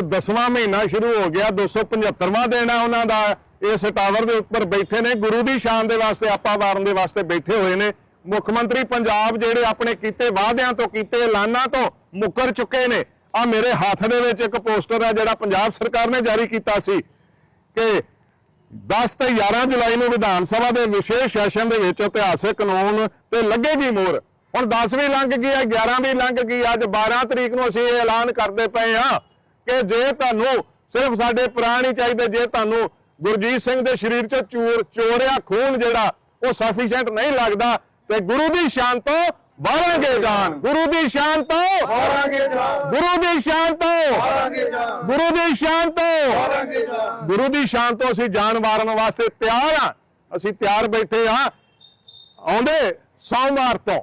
10ਵਾਂ ਮਹੀਨਾ ਸ਼ੁਰੂ ਹੋ ਗਿਆ 275ਵਾਂ ਦਿਨ ਆ ਉਹਨਾਂ ਦਾ। ਇਸ ਟਾਵਰ ਦੇ ਉੱਪਰ ਬੈਠੇ ਨੇ, ਗੁਰੂ ਦੀ ਸ਼ਾਨ ਦੇ ਵਾਸਤੇ, ਆਪਾ ਵਾਰਨ ਦੇ ਵਾਸਤੇ ਬੈਠੇ ਹੋਏ ਨੇ। ਮੁੱਖ ਮੰਤਰੀ ਪੰਜਾਬ ਜਿਹੜੇ ਆਪਣੇ ਕੀਤੇ ਵਾਅਦਿਆਂ ਤੋਂ, ਕੀਤੇ ਐਲਾਨਾਂ ਤੋਂ ਮੁੱਕਰ ਚੁੱਕੇ ਨੇ। ਆ ਮੇਰੇ ਹੱਥ ਦੇ ਵਿੱਚ ਇੱਕ ਪੋਸਟਰ ਹੈ ਜਿਹੜਾ ਪੰਜਾਬ ਸਰਕਾਰ ਨੇ ਜਾਰੀ ਕੀਤਾ ਸੀ ਕਿ 10 ਤੇ 11 ਜੁਲਾਈ ਨੂੰ ਵਿਧਾਨ ਸਭਾ ਦੇ ਵਿਸ਼ੇਸ਼ ਸੈਸ਼ਨ ਦੇ ਵਿੱਚ ਇਤਿਹਾਸਕ ਕਾਨੂੰਨ ਤੇ ਲੱਗੇਗੀ ਮੋਹਰ। ਹੁਣ 10ਵੀਂ ਲੰਘ ਗਈ ਹੈ 11 ਵੀ ਲੰਘ ਗਈ ਅੱਜ 12 ਤਰੀਕ ਨੂੰ ਅਸੀਂ ਇਹ ਐਲਾਨ ਕਰਦੇ ਪਏ ਹਾਂ। ਕਿ ਜੇ ਤੁਹਾਨੂੰ ਸਿਰਫ ਸਾਡੇ ਪ੍ਰਾਣ ਹੀ ਚਾਹੀਦੇ ਜੇ ਤੁਹਾਨੂੰ ਗੁਰਜੀਤ ਸਿੰਘ ਦੇ ਸਰੀਰ 'ਚ ਚੂਰ ਚੋਰਿਆ ਖੂਨ ਜਿਹੜਾ ਉਹ ਸਫੀਸ਼ੀਐਂਟ ਨਹੀਂ ਲੱਗਦਾ ਤੇ ਗੁਰੂ ਦੀ ਸ਼ਾਨ ਤੋਂ ਵਾਰਾਂਗੇ ਜਾਨ। ਗੁਰੂ ਦੀ ਸ਼ਾਨ ਤੋਂ ਮਾਰਾਂਗੇ ਜਾਨ। ਗੁਰੂ ਦੀ ਸ਼ਾਨ ਤੋਂ ਮਾਰਾਂਗੇ ਜਾਨ। ਗੁਰੂ ਦੀ ਸ਼ਾਨ ਤੋਂ ਮਾਰਾਂਗੇ ਜਾਨ। ਗੁਰੂ ਦੀ ਸ਼ਾਨ ਤੋਂ ਅਸੀਂ ਜਾਨ ਵਾਰਨ ਵਾਸਤੇ ਤਿਆਰ ਆ। ਅਸੀਂ ਤਿਆਰ ਬੈਠੇ ਆ ਆਉਂਦੇ ਸੋਮਵਾਰ ਤੋਂ।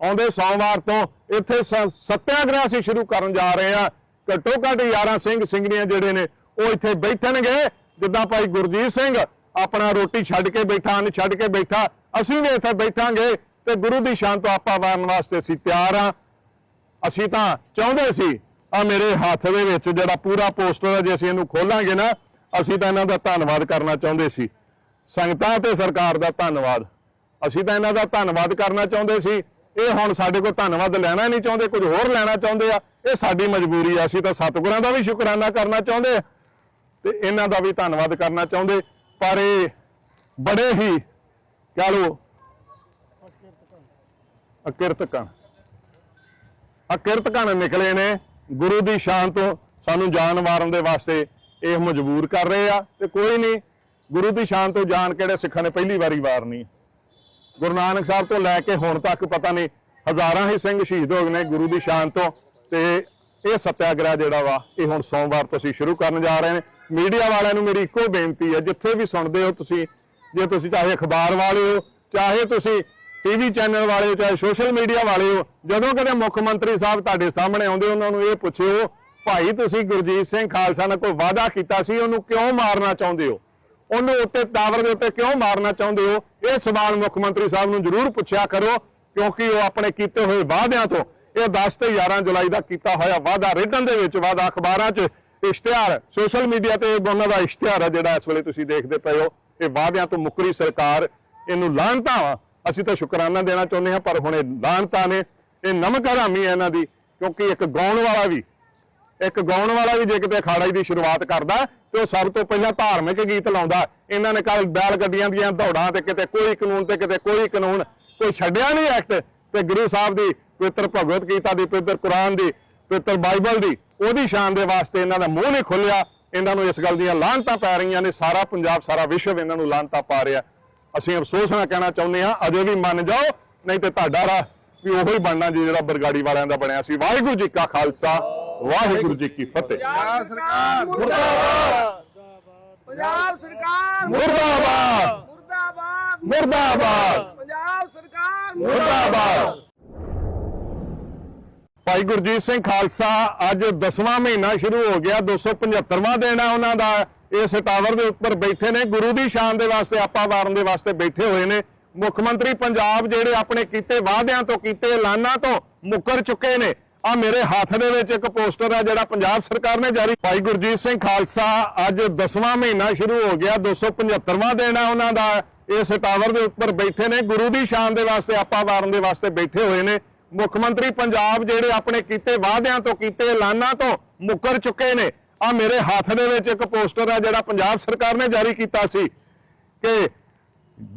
ਆਉਂਦੇ ਸੋਮਵਾਰ ਤੋਂ ਇੱਥੇ ਸੱਤਿਆਗ੍ਰਹਿ ਅਸੀਂ ਸ਼ੁਰੂ ਕਰਨ ਜਾ ਰਹੇ ਆ। ਘੱਟੋ ਘੱਟ 11 ਸਿੰਘ ਸਿੰਘਣੀਆਂ ਜਿਹੜੇ ਨੇ, ਉਹ ਇੱਥੇ ਬੈਠਣਗੇ। ਜਿੱਦਾਂ ਭਾਈ ਗੁਰਜੀਤ ਸਿੰਘ ਆਪਣਾ ਰੋਟੀ ਛੱਡ ਕੇ ਬੈਠਾ, ਅੰਨ ਛੱਡ ਕੇ ਬੈਠਾ, ਅਸੀਂ ਵੀ ਇੱਥੇ ਬੈਠਾਂਗੇ ਤੇ ਗੁਰੂ ਦੀ ਸ਼ਾਨ ਤੋਂ ਆਪਾ ਵਾਰਨ ਵਾਸਤੇ ਅਸੀਂ ਤਿਆਰ ਆ। ਅਸੀਂ ਤਾਂ ਚਾਹੁੰਦੇ ਸੀ, ਆ ਮੇਰੇ ਹੱਥ ਦੇ ਵਿੱਚ ਜਿਹੜਾ ਪੂਰਾ ਪੋਸਟਰ ਹੈ, ਜੇ ਅਸੀਂ ਇਹਨੂੰ ਖੋਲਾਂਗੇ ਨਾ, ਅਸੀਂ ਤਾਂ ਇਹਨਾਂ ਦਾ ਧੰਨਵਾਦ ਕਰਨਾ ਚਾਹੁੰਦੇ ਸੀ। ਸੰਗਤਾਂ ਤੇ ਸਰਕਾਰ ਦਾ ਧੰਨਵਾਦ। ਅਸੀਂ ਤਾਂ ਇਹਨਾਂ ਦਾ ਧੰਨਵਾਦ ਕਰਨਾ ਚਾਹੁੰਦੇ ਸੀ। ਇਹ ਹੁਣ ਸਾਡੇ ਕੋਲ ਧੰਨਵਾਦ ਲੈਣਾ ਨਹੀਂ ਚਾਹੁੰਦੇ, ਕੁਝ ਹੋਰ ਲੈਣਾ ਚਾਹੁੰਦੇ ਆ। ਇਹ ਸਾਡੀ ਮਜਬੂਰੀ ਆ, ਅਸੀਂ ਤਾਂ ਸਤਿਗੁਰਾਂ ਦਾ ਵੀ ਸ਼ੁਕਰਾਨਾ ਕਰਨਾ ਚਾਹੁੰਦੇ ਤੇ ਇਹਨਾਂ ਦਾ ਵੀ ਧੰਨਵਾਦ ਕਰਨਾ ਚਾਹੁੰਦੇ। ਪਰ ਇਹ ਬੜੇ ਹੀ ਕਹ ਲਓ, ਅਕਿਰਤਕਣ। ਅਕਿਰਤਕਣ ਨਿਕਲੇ ਨੇ, ਗੁਰੂ ਦੀ ਸ਼ਾਨ ਤੋਂ ਸਾਨੂੰ ਜਾਨ ਮਾਰਨ ਦੇ ਵਾਸਤੇ ਇਹ ਮਜਬੂਰ ਕਰ ਰਹੇ ਆ ਤੇ ਕੋਈ ਨਹੀਂ, ਗੁਰੂ ਦੀ ਸ਼ਾਨ ਤੋਂ ਜਾਨ ਕਿਹੜੇ ਸਿੱਖਾਂ ਨੇ ਪਹਿਲੀ ਵਾਰੀ ਵਾਰਨੀ। ਗੁਰੂ ਨਾਨਕ ਸਾਹਿਬ ਤੋਂ ਲੈ ਕੇ ਹੁਣ ਤੱਕ ਪਤਾ ਨਹੀਂ, ਹਜ਼ਾਰਾਂ ਹੀ ਸਿੰਘ ਸ਼ਹੀਦ ਹੋ ਗਏ ਨੇ ਗੁਰੂ ਦੀ ਸ਼ਾਨ ਤੋਂ। ਤੇ ਇਹ ਸਤਿਆਗ੍ਰਹਿ ਜਿਹੜਾ ਵਾ, ਇਹ ਹੁਣ ਸੋਮਵਾਰ ਤੋਂ ਅਸੀਂ ਸ਼ੁਰੂ ਕਰਨ ਜਾ ਰਹੇ ਨੇ। ਮੀਡੀਆ ਵਾਲਿਆਂ ਨੂੰ ਮੇਰੀ ਇੱਕੋ ਬੇਨਤੀ ਹੈ, ਜਿੱਥੇ ਵੀ ਸੁਣਦੇ ਹੋ ਤੁਸੀਂ, ਜੇ ਤੁਸੀਂ ਚਾਹੇ ਅਖਬਾਰ ਵਾਲੇ ਹੋ, ਚਾਹੇ ਤੁਸੀਂ ਟੀਵੀ ਚੈਨਲ ਵਾਲੇ ਹੋ, ਚਾਹੇ ਸੋਸ਼ਲ ਮੀਡੀਆ ਵਾਲੇ ਹੋ, ਜਦੋਂ ਕਦੇ ਮੁੱਖ ਮੰਤਰੀ ਸਾਹਿਬ ਤੁਹਾਡੇ ਸਾਹਮਣੇ ਆਉਂਦੇ, ਉਹਨਾਂ ਨੂੰ ਇਹ ਪੁੱਛਿਓ, ਭਾਈ, ਤੁਸੀਂ ਗੁਰਜੀਤ ਸਿੰਘ ਖਾਲਸਾ ਨਾਲ ਕੋਈ ਵਾਅਦਾ ਕੀਤਾ ਸੀ? ਉਹਨੂੰ ਕਿਉਂ ਮਾਰਨਾ ਚਾਹੁੰਦੇ ਹੋ? ਉਹਨੂੰ ਉੱਤੇ, ਟਾਵਰ ਦੇ ਉੱਤੇ ਕਿਉਂ ਮਾਰਨਾ ਚਾਹੁੰਦੇ ਹੋ? ਇਹ ਸਵਾਲ ਮੁੱਖ ਮੰਤਰੀ ਸਾਹਿਬ ਨੂੰ ਜ਼ਰੂਰ ਪੁੱਛਿਆ ਕਰੋ, ਕਿਉਂਕਿ ਉਹ ਆਪਣੇ ਕੀਤੇ ਹੋਏ ਵਾਅਦਿਆਂ ਤੋਂ ਇਹ 10 ਤੇ 11 ਜੁਲਾਈ ਦਾ ਕੀਤਾ ਹੋਇਆ ਵਾਅਦਾ, ਰਿਟਨ ਦੇ ਵਿੱਚ ਵਾਅਦਾ, ਅਖਬਾਰਾਂ 'ਚ ਇਸ਼ਤਿਹਾਰ ਸੋਸ਼ਲ ਮੀਡੀਆ ਤੇ ਉਹਨਾਂ ਦਾ ਇਸ਼ਤਿਹਾਰ ਹੈ ਜਿਹੜਾ ਇਸ ਵੇਲੇ ਤੁਸੀਂ ਦੇਖਦੇ ਪਏ ਹੋ। ਇਹ ਵਾਅਦਿਆਂ ਤੋਂ ਮੁੱਕਰੀ ਸਰਕਾਰ ਇਹਨੂੰ ਲਾਹਨਤਾਂ ਅਸੀਂ ਤਾਂ ਸ਼ੁਕਰਾਨਾ ਦੇਣਾ ਚਾਹੁੰਦੇ ਹਾਂ, ਪਰ ਹੁਣ ਇਹ ਲਾਹਨਤਾਂ ਨੇ। ਇਹ ਨਮਕ ਹਰਾਮੀ ਹੈ ਇਹਨਾਂ ਦੀ, ਕਿਉਂਕਿ ਇੱਕ ਗਾਉਣ ਵਾਲਾ ਵੀ, ਇੱਕ ਗਾਉਣ ਵਾਲਾ ਵੀ ਜੇ ਕਿਤੇ ਅਖਾੜਾ ਦੀ ਸ਼ੁਰੂਆਤ ਕਰਦਾ, ਤੇ ਉਹ ਸਭ ਤੋਂ ਪਹਿਲਾਂ ਧਾਰਮਿਕ ਗੀਤ ਲਾਉਂਦਾ। ਇਹਨਾਂ ਨੇ ਕੱਲ ਬੈਲ ਗੱਡੀਆਂ ਦੀਆਂ ਦੌੜਾਂ ਤੇ ਕਿਤੇ ਕੋਈ ਕਾਨੂੰਨ ਤੇ ਕਿਤੇ ਕੋਈ ਕਾਨੂੰਨ ਕੋਈ ਛੱਡਿਆ ਨਹੀਂ ਐਕਟ ਤੇ ਗੁਰੂ ਸਾਹਿਬ ਦੀ ਪਵਿੱਤਰ ਭਗਵਤ ਗੀਤਾ ਦੀ ਪਵਿੱਤਰ ਕੁਰਾਨ ਦੀ ਪਵਿੱਤਰ ਬਾਈਬਲ ਦੀ ਉਹਦੀ ਸ਼ਾਨ ਦੇ ਵਾਸਤੇ ਇਹਨਾਂ ਦਾ ਮੂੰਹ ਨਹੀਂ ਖੁੱਲਿਆ। ਇਹਨਾਂ ਨੂੰ ਇਸ ਗੱਲ ਦੀਆਂ ਲਾਹਨਤਾਂ ਪੈ ਰਹੀਆਂ ਨੇ ਸਾਰਾ ਪੰਜਾਬ ਸਾਰਾ ਵਿਸ਼ਵ ਇਹਨਾਂ ਨੂੰ ਲਾਹਨਤਾਂ ਪਾ ਰਿਹਾ ਅਸੀਂ ਅਫਸੋਸ ਨਾਲ ਕਹਿਣਾ ਚਾਹੁੰਦੇ ਹਾਂ ਅਜੇ ਵੀ ਮੰਨ ਜਾਓ ਨਹੀਂ ਤੇ ਤੁਹਾਡਾ ਰਾਹ ਵੀ ਉਹੀ ਬਣਨਾ ਜੀ ਜਿਹੜਾ ਬਰਗਾੜੀ ਵਾਲਿਆਂ ਦਾ ਬਣਿਆ ਸੀ। ਵਾਹਿਗੁਰੂ ਜੀ ਕਾ ਖਾਲਸਾ ਵਾਹਿਗੁਰੂ ਜੀ ਕੀ ਫਤਿਹ। ਪੰਜਾਬ ਸਰਕਾਰ ਮੁਰਦਾਬਾਦ। ਪੰਜਾਬ ਸਰਕਾਰ ਮੁਰਦਾਬਾਦ। ਮੁਰਦਾਬਾਦ। ਮੁਰਦਾਬਾਦ। ਪੰਜਾਬ ਸਰਕਾਰ ਮੁਰਦਾਬਾਦ। ਭਾਈ ਗੁਰਜੀਤ ਸਿੰਘ ਖਾਲਸਾ, ਅੱਜ 10ਵਾਂ ਮਹੀਨਾ ਸ਼ੁਰੂ ਹੋ ਗਿਆ 275ਵਾਂ ਦਿਨ ਆ ਉਹਨਾਂ ਦਾ। ਇਸ ਟਾਵਰ ਦੇ ਉੱਪਰ ਬੈਠੇ ਨੇ, ਗੁਰੂ ਦੀ ਸ਼ਾਨ ਦੇ ਵਾਸਤੇ, ਆਪਾ ਵਾਰਨ ਦੇ ਵਾਸਤੇ ਬੈਠੇ ਹੋਏ ਨੇ। ਮੁੱਖ ਮੰਤਰੀ ਪੰਜਾਬ ਜਿਹੜੇ ਆਪਣੇ ਕੀਤੇ ਵਾਅਦਿਆਂ ਤੋਂ, ਕੀਤੇ ਐਲਾਨਾਂ ਤੋਂ ਮੁੱਕਰ ਚੁੱਕੇ ਨੇ। ਆ ਮੇਰੇ ਹੱਥ ਦੇ ਵਿੱਚ ਇੱਕ ਪੋਸਟਰ ਆ ਜਿਹੜਾ ਪੰਜਾਬ ਸਰਕਾਰ ਨੇ ਜਾਰੀ। ਭਾਈ ਗੁਰਜੀਤ ਸਿੰਘ ਖਾਲਸਾ, ਅੱਜ 10ਵਾਂ ਮਹੀਨਾ ਸ਼ੁਰੂ ਹੋ ਗਿਆ 275ਵਾਂ ਦਿਨ ਆ ਉਹਨਾਂ ਦਾ। ਇਸ ਟਾਵਰ ਦੇ ਉੱਪਰ ਬੈਠੇ ਨੇ, ਗੁਰੂ ਦੀ ਸ਼ਾਨ ਦੇ ਵਾਸਤੇ ਆਪਾ ਵਾਰਨ ਦੇ ਵਾਸਤੇ ਬੈਠੇ ਹੋਏ ਨੇ। ਮੁੱਖ ਮੰਤਰੀ ਪੰਜਾਬ ਜਿਹੜੇ ਆਪਣੇ ਕੀਤੇ ਵਾਅਦਿਆਂ ਤੋਂ, ਕੀਤੇ ਐਲਾਨਾਂ ਤੋਂ ਮੁੱਕਰ ਚੁੱਕੇ ਨੇ। ਆ ਮੇਰੇ ਹੱਥ ਦੇ ਵਿੱਚ ਇੱਕ ਪੋਸਟਰ ਆ ਜਿਹੜਾ ਪੰਜਾਬ ਸਰਕਾਰ ਨੇ ਜਾਰੀ ਕੀਤਾ ਸੀ ਕਿ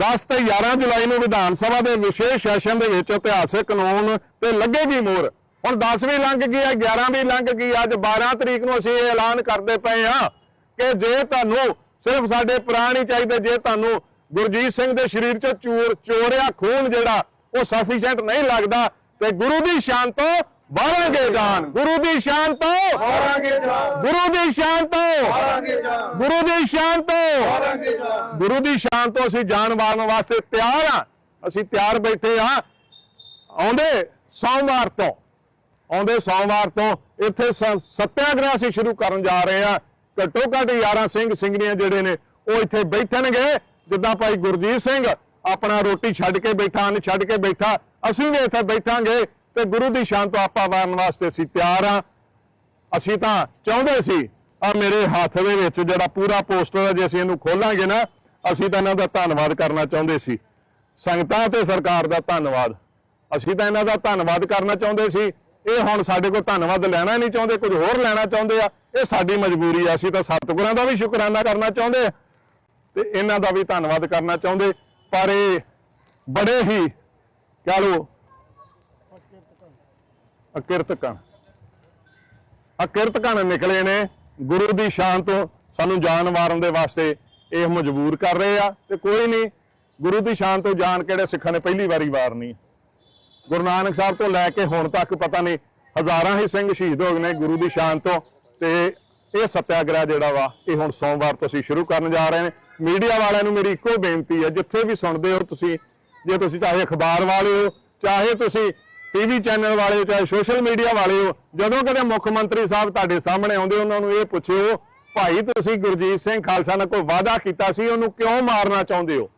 10 ਤੇ 11 ਜੁਲਾਈ ਨੂੰ ਵਿਧਾਨ ਸਭਾ ਦੇ ਵਿਸ਼ੇਸ਼ ਸੈਸ਼ਨ ਦੇ ਵਿੱਚ ਇਤਿਹਾਸਕ ਕਾਨੂੰਨ ਤੇ ਲੱਗੇਗੀ ਮੋਹਰ। ਹੁਣ 10ਵੀਂ ਲੰਘ ਗਈ ਹੈ 11 ਵੀ ਲੰਘ ਗਈ ਅੱਜ 12 ਤਰੀਕ ਨੂੰ ਅਸੀਂ ਇਹ ਐਲਾਨ ਕਰਦੇ ਪਏ ਹਾਂ ਕਿ ਜੇ ਤੁਹਾਨੂੰ ਸਿਰਫ ਸਾਡੇ ਪ੍ਰਾਣ ਹੀ ਚਾਹੀਦੇ, ਜੇ ਤੁਹਾਨੂੰ ਗੁਰਜੀਤ ਸਿੰਘ ਦੇ ਸਰੀਰ 'ਚ ਚੂਰ, ਚੋਰਿਆ ਖੂਨ ਜਿਹੜਾ ਉਹ ਸਫੀਸ਼ੀਐਂਟ ਨਹੀਂ ਲੱਗਦਾ ਤੇ ਗੁਰੂ ਦੀ ਸ਼ਾਨ ਤੋਂ ਵਾਰਾਂਗੇ ਜਾਨ ਗੁਰੂ ਦੀ ਸ਼ਾਨ ਤੋਂ ਮਾਰਾਂਗੇ ਜਾਨ ਗੁਰੂ ਦੀ ਸ਼ਾਨ ਤੋਂ ਮਾਰਾਂਗੇ ਜਾਨ ਗੁਰੂ ਦੀ ਸ਼ਾਨ ਤੋਂ ਮਾਰਾਂਗੇ ਜਾਨ ਗੁਰੂ ਦੀ ਸ਼ਾਨ ਤੋਂ ਅਸੀਂ ਜਾਨ ਵਾਰਨ ਵਾਸਤੇ ਤਿਆਰ ਆ ਅਸੀਂ ਤਿਆਰ ਬੈਠੇ ਆ ਆਉਂਦੇ ਸੋਮਵਾਰ ਤੋਂ। ਆਉਂਦੇ ਸੋਮਵਾਰ ਤੋਂ ਇੱਥੇ ਸੱਤਿਆਗ੍ਰਹਿ ਅਸੀਂ ਸ਼ੁਰੂ ਕਰਨ ਜਾ ਰਹੇ ਆ ਘੱਟੋ ਘੱਟ 11 ਸਿੰਘ ਸਿੰਘਣੀਆਂ ਜਿਹੜੇ ਨੇ ਉਹ ਇੱਥੇ ਬੈਠਣਗੇ। ਜਿੱਦਾਂ ਭਾਈ ਗੁਰਜੀਤ ਸਿੰਘ ਆਪਣਾ ਰੋਟੀ ਛੱਡ ਕੇ ਬੈਠਾ ਅੰਨ ਛੱਡ ਕੇ ਬੈਠਾ। ਅਸੀਂ ਵੀ ਇੱਥੇ ਬੈਠਾਂਗੇ ਤੇ ਗੁਰੂ ਦੀ ਸ਼ਾਨ ਤੋਂ ਆਪਾ ਵਾਰਨ ਵਾਸਤੇ ਅਸੀਂ ਤਿਆਰ ਆ ਅਸੀਂ ਤਾਂ ਚਾਹੁੰਦੇ ਸੀ ਆ ਮੇਰੇ ਹੱਥ ਦੇ ਵਿੱਚ ਜਿਹੜਾ ਪੂਰਾ ਪੋਸਟਰ ਹੈ, ਜੇ ਅਸੀਂ ਇਹਨੂੰ ਖੋਲਾਂਗੇ ਨਾ, ਅਸੀਂ ਤਾਂ ਇਹਨਾਂ ਦਾ ਧੰਨਵਾਦ ਕਰਨਾ ਚਾਹੁੰਦੇ ਸੀ। ਸੰਗਤਾਂ ਤੇ ਸਰਕਾਰ ਦਾ ਧੰਨਵਾਦ। ਅਸੀਂ ਤਾਂ ਇਹਨਾਂ ਦਾ ਧੰਨਵਾਦ ਕਰਨਾ ਚਾਹੁੰਦੇ ਸੀ। ਇਹ ਹੁਣ ਸਾਡੇ ਕੋਲ ਧੰਨਵਾਦ ਲੈਣਾ ਨਹੀਂ ਚਾਹੁੰਦੇ, ਕੁਝ ਹੋਰ ਲੈਣਾ ਚਾਹੁੰਦੇ ਆ। ਇਹ ਸਾਡੀ ਮਜਬੂਰੀ ਆ, ਅਸੀਂ ਤਾਂ ਸਤਿਗੁਰਾਂ ਦਾ ਵੀ ਸ਼ੁਕਰਾਨਾ ਕਰਨਾ ਚਾਹੁੰਦੇ ਆ। ਤੇ ਇਹਨਾਂ ਦਾ ਵੀ ਧੰਨਵਾਦ ਕਰਨਾ ਚਾਹੁੰਦੇ। ਪਰ ਇਹ ਬੜੇ ਹੀ ਕਹ ਲੋ ਅਕਿਰਤਕਣ। ਅਕਿਰਤਕਣ ਨਿਕਲੇ ਨੇ, ਗੁਰੂ ਦੀ ਸ਼ਾਨ ਤੋਂ ਸਾਨੂੰ ਜਾਨ ਮਾਰਨ ਦੇ ਵਾਸਤੇ ਇਹ ਮਜਬੂਰ ਕਰ ਰਹੇ ਆ, ਤੇ ਕੋਈ ਨਹੀਂ, ਗੁਰੂ ਦੀ ਸ਼ਾਨ ਤੋਂ ਜਾਨ ਕਿਹੜੇ ਸਿੱਖਾਂ ਨੇ ਪਹਿਲੀ ਵਾਰੀ ਵਾਰਨੀ। ਗੁਰੂ ਨਾਨਕ ਸਾਹਿਬ ਤੋਂ ਲੈ ਕੇ ਹੁਣ ਤੱਕ ਪਤਾ ਨਹੀਂ, ਹਜ਼ਾਰਾਂ ਹੀ ਸਿੰਘ ਸ਼ਹੀਦ ਹੋ ਗਏ ਨੇ ਗੁਰੂ ਦੀ ਸ਼ਾਨ ਤੋਂ, ਤੇ ਇਹ ਸੱਤਿਆਗ੍ਰਹਿ ਜਿਹੜਾ ਵਾ, ਇਹ ਹੁਣ ਸੋਮਵਾਰ ਤੋਂ ਅਸੀਂ ਸ਼ੁਰੂ ਕਰਨ ਜਾ ਰਹੇ ਨੇ। ਮੀਡੀਆ ਵਾਲਿਆਂ ਨੂੰ ਮੇਰੀ ਇੱਕੋ ਬੇਨਤੀ ਹੈ, ਜਿੱਥੇ ਵੀ ਸੁਣਦੇ ਹੋ ਤੁਸੀਂ ਜੇ ਤੁਸੀਂ ਚਾਹੇ ਅਖਬਾਰ ਵਾਲੇ ਹੋ, ਚਾਹੇ ਤੁਸੀਂ ਟੀਵੀ ਚੈਨਲ ਵਾਲੇ ਹੋ, ਚਾਹੇ ਸੋਸ਼ਲ ਮੀਡੀਆ ਵਾਲੇ ਹੋ, ਜਦੋਂ ਕਦੇ ਮੁੱਖ ਮੰਤਰੀ ਸਾਹਿਬ ਤੁਹਾਡੇ ਸਾਹਮਣੇ ਆਉਂਦੇ, ਉਹਨਾਂ ਨੂੰ ਇਹ ਪੁੱਛਿਓ, ਭਾਈ, ਤੁਸੀਂ ਗੁਰਜੀਤ ਸਿੰਘ ਖਾਲਸਾ ਨਾਲ ਕੋਈ ਵਾਅਦਾ ਕੀਤਾ ਸੀ? ਉਹਨੂੰ ਕਿਉਂ ਮਾਰਨਾ ਚਾਹੁੰਦੇ ਹੋ?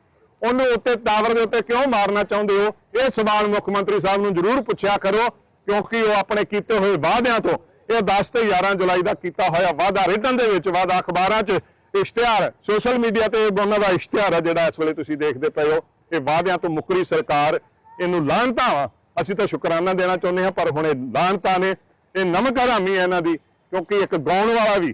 ਉਹਨੂੰ ਉੱਤੇ ਟਾਵਰ ਦੇ ਉੱਤੇ ਕਿਉਂ ਮਾਰਨਾ ਚਾਹੁੰਦੇ ਹੋ? ਇਹ ਸਵਾਲ ਮੁੱਖ ਮੰਤਰੀ ਸਾਹਿਬ ਨੂੰ ਜ਼ਰੂਰ ਪੁੱਛਿਆ ਕਰੋ, ਕਿਉਂਕਿ ਉਹ ਆਪਣੇ ਕੀਤੇ ਹੋਏ ਵਾਅਦਿਆਂ ਤੋਂ ਇਹ 10 ਤੇ 11 ਜੁਲਾਈ ਦਾ ਕੀਤਾ ਹੋਇਆ ਵਾਅਦਾ ਰਿਟਨ ਦੇ ਵਿੱਚ ਵਾਅਦਾ ਅਖਬਾਰਾਂ 'ਚ ਇਸ਼ਤਿਹਾਰ ਸੋਸ਼ਲ ਮੀਡੀਆ ਤੇ ਉਹਨਾਂ ਦਾ ਇਸ਼ਤਿਹਾਰ ਹੈ ਜਿਹੜਾ ਇਸ ਵੇਲੇ ਤੁਸੀਂ ਦੇਖਦੇ ਪਏ ਹੋ। ਇਹ ਵਾਅਦਿਆਂ ਤੋਂ ਮੁੱਕਰੀ ਸਰਕਾਰ ਇਹਨੂੰ ਲਾਹਨਤਾਂ ਵਾ। ਅਸੀਂ ਤਾਂ ਸ਼ੁਕਰਾਨਾ ਦੇਣਾ ਚਾਹੁੰਦੇ ਹਾਂ, ਪਰ ਹੁਣ ਇਹ ਲਾਹਨਤਾਂ ਨੇ, ਇਹ ਨਮਕ ਹਰਾਮੀ ਹੈ ਇਹਨਾਂ ਦੀ, ਕਿਉਂਕਿ ਇੱਕ ਗਾਉਣ ਵਾਲਾ ਵੀ,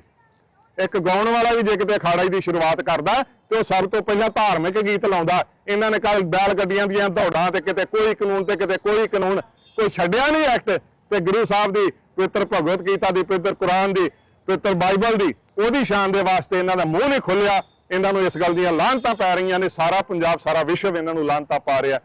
ਇੱਕ ਗਾਉਣ ਵਾਲਾ ਵੀ ਜੇ ਕਿਤੇ ਅਖਾੜਾ ਦੀ ਸ਼ੁਰੂਆਤ ਕਰਦਾ, ਤੇ ਉਹ ਸਭ ਤੋਂ ਪਹਿਲਾਂ ਧਾਰਮਿਕ ਗੀਤ ਲਾਉਂਦਾ। ਇਹਨਾਂ ਨੇ ਕੱਲ ਬੈਲ ਗੱਡੀਆਂ ਦੀਆਂ ਦੌੜਾਂ ਤੇ ਕਿਤੇ ਕੋਈ ਕਾਨੂੰਨ ਤੇ ਕਿਤੇ ਕੋਈ ਕਾਨੂੰਨ ਕੋਈ ਛੱਡਿਆ ਨਹੀਂ ਐਕਟ, ਤੇ ਗੁਰੂ ਸਾਹਿਬ ਦੀ ਪਵਿੱਤਰ ਭਗਵਤ ਗੀਤਾ ਦੀ, ਪਵਿੱਤਰ ਕੁਰਾਨ ਦੀ, ਪਵਿੱਤਰ ਬਾਈਬਲ ਦੀ, ਉਹਦੀ ਸ਼ਾਨ ਦੇ ਵਾਸਤੇ ਇਹਨਾਂ ਦਾ ਮੂੰਹ ਨਹੀਂ ਖੁੱਲਿਆ ਇਹਨਾਂ ਨੂੰ ਇਸ ਗੱਲ ਦੀਆਂ ਲਾਹਨਤਾਂ ਪੈ ਰਹੀਆਂ ਨੇ, ਸਾਰਾ ਪੰਜਾਬ, ਸਾਰਾ ਵਿਸ਼ਵ ਇਹਨਾਂ ਨੂੰ ਲਾਹਨਤਾਂ ਪਾ ਰਿਹਾ।